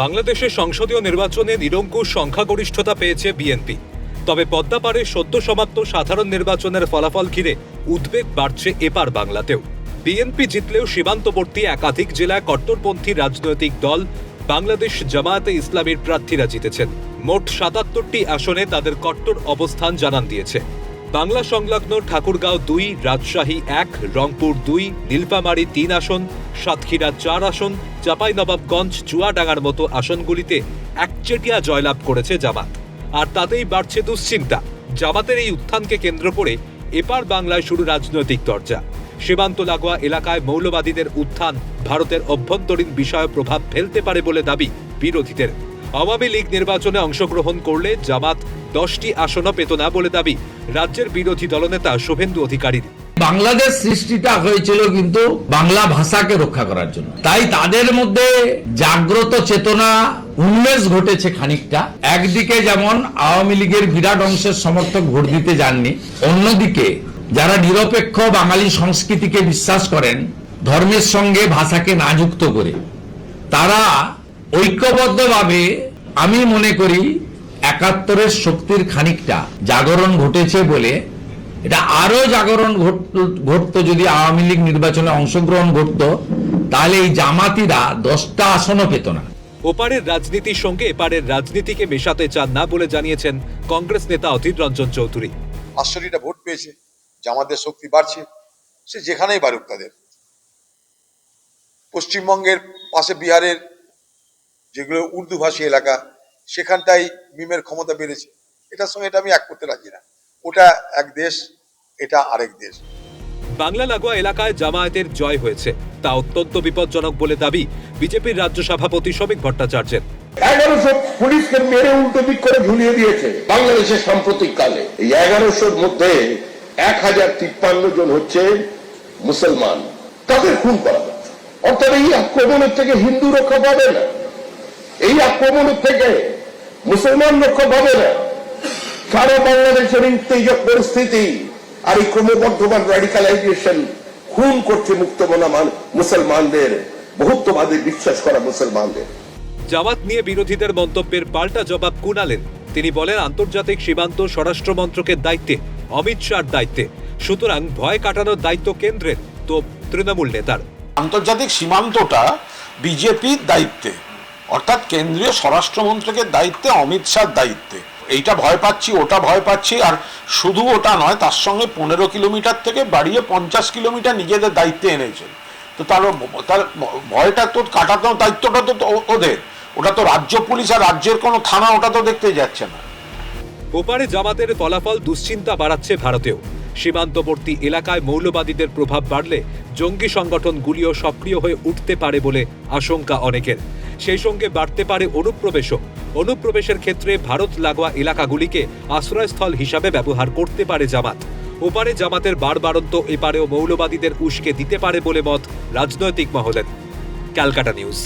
বাংলাদেশের সংসদীয় নির্বাচনে নিরঙ্কুশ সংখ্যাগরিষ্ঠতা পেয়েছে বিএনপি। তবে পদ্মাপাড়ে সদ্য সমাপ্ত সাধারণ নির্বাচনের ফলাফল ঘিরে উদ্বেগ বাড়ছে এপার বাংলাতেও। বিএনপি জিতলেও সীমান্তবর্তী একাধিক জেলায় কট্টরপন্থী রাজনৈতিক দল বাংলাদেশ জামায়াতে ইসলামীর প্রার্থীরা জিতেছেন। মোট সাতাত্তরটি আসনে তাদের কট্টর অবস্থান জানান দিয়েছে। বাংলা সংলগ্ন ঠাকুরগাঁও দুই, রাজশাহী এক, রংপুর দুই, নীলফামারী তিন আসন, সাতক্ষীরা চার আসন, চাঁপাইনবাবগঞ্জ চুয়াডাঙ্গার মতো আসনগুলিতে একচেটিয়া জয়লাভ করেছে জামাত। আর তাতেই বাড়ছে দুশ্চিন্তা। জামাতের এই উত্থানকে কেন্দ্র করে এপার বাংলায় শুরু রাজনৈতিক দরজা। সীমান্ত লাগোয়া এলাকায় মৌলবাদীদের উত্থান ভারতের অভ্যন্তরীণ বিষয়ে প্রভাব ফেলতে পারে বলে দাবি বিরোধীদের। আওয়ামী লীগ নির্বাচনে অংশগ্রহণ করলে জামাত দশটি আসনও পেত না বলে দাবি রাজ্যের বিরোধী দলনেতা শুভেন্দু অধিকারীর। বাংলাদেশ সৃষ্টিটা হয়েছিল কিন্তু বাংলা ভাষাকে রক্ষা করার জন্য। তাই তাদের মধ্যে জাগ্রত চেতনা, উন্মেষ ঘটেছে খানিকটা। একদিকে যেমন আওয়ামী লীগের বিরাট অংশের সমর্থক ভোট দিতে যাননি, অন্যদিকে যারা নিরপেক্ষ বাঙালি সংস্কৃতিকে বিশ্বাস করেন, ধর্মের সঙ্গে ভাষাকে না যুক্ত করে, তারা ঐক্যবদ্ধভাবে আমি মনে করি একাত্তরের শক্তির খানিকটা জাগরণ ঘটেছে বলে এটা আরও জাগরণ ঘটত- ঘটতো যদি আওয়ামী লীগ নির্বাচনে অংশগ্রহণ ঘটতো তাহলে এই জামাতিরা দশটা আসনও পেত না। ওপারের রাজনীতির সঙ্গে এপারের রাজনীতিকে মেশাতে চান না বলে জানিয়েছেন কংগ্রেস নেতা অধীর রঞ্জন চৌধুরী। আটষট্টিটা ভোট পেয়েছে জামাতের শক্তি বাড়ছে সে যেখানেই বাড়ুক তাদের। পশ্চিমবঙ্গের পাশে বিহারের যেগুলো উর্দুভাষী এলাকা সেখানটাই মিমের ক্ষমতা বেড়েছে। এটার সঙ্গে এটা আমি এক করতে রাজি না। ওটা এক দেশ এটা আরেক দেশ। বাংলা লাগোয়া এলাকায় জামায়াতের জয় হয়েছে। তা অত্যন্ত বিপজ্জনক বলে দাবি বিজেপির রাজ্য সভাপতি শ্রমিক ভট্টাচার্যের। এগারোশো পুলিশকে মেরে উল্টো দিক করে ঝুলিয়ে দিয়েছে বাংলাদেশের সাম্প্রতিক কালে। এই এগারোশোর মধ্যে এক হাজার তিপ্পান্ন জন হচ্ছে মুসলমান। তাদের খুন করা হচ্ছে অর্থাৎ এই আক্রমণের থেকে হিন্দু রক্ষা পাবে না। এই আক্রমণ থেকে মুসলমান রক্ষা পাবে না। সারা বাংলাদেশের উত্তেজক পরিস্থিতি আর এই ক্রমবর্ধমান র্যাডিকালাইজেশন খুন করছে মান- মুসলমানদের বহুত্ববাদী বিশ্বাস করা মুসলমানদের। জামাত নিয়ে বিরোধীদের মন্তব্যের পাল্টা জবাব কুণালেন তিনি বলেন আন্তর্জাতিক সীমান্ত স্বরাষ্ট্র মন্ত্রকের দায়িত্বে অমিত শাহর দায়িত্বে। সুতরাং ভয় কাটানোর দায়িত্ব কেন্দ্রের তো তৃণমূল নেতার। আন্তর্জাতিক সীমান্তটা বিজেপির দায়িত্বে। অর্থাৎ কেন্দ্রীয় স্বরাষ্ট্রমন্ত্রকের দায়িত্বে, অমিত শাহর দায়িত্বে। এইটা ভয় পাচ্ছি, ওটা ভয় পাচ্ছি, আর শুধু ওটা নয়, তার সঙ্গে পনেরো কিলোমিটার থেকে বাড়িয়ে পঞ্চাশ কিলোমিটার নিজেদের দায়িত্বে এনেছে। তো তার তার ভয়টা তো কাটানোর দায়িত্বটা তো ওদের। ওটা তো রাজ্য পুলিশ আর রাজ্যের কোনো থানা ওটা তো দেখতে যাচ্ছে না। ওপারে জামাতের ফলাফল দুশ্চিন্তা বাড়াচ্ছে ভারতেও। সীমান্তবর্তী এলাকায় মৌলবাদীদের প্রভাব বাড়লে জঙ্গি সংগঠনগুলিও সক্রিয় হয়ে উঠতে পারে বলে আশঙ্কা অনেকের। সেই সঙ্গে বাড়তে পারে অনুপ্রবেশও। অনুপ্রবেশের ক্ষেত্রে ভারত লাগোয়া এলাকাগুলিকে আশ্রয়স্থল হিসাবে ব্যবহার করতে পারে জামাত। ওপারে জামাতের বাড়বাড়ন্ত এপারেও মৌলবাদীদের উস্কে দিতে পারে বলে মত রাজনৈতিক মহলের। ক্যালকাটা নিউজ।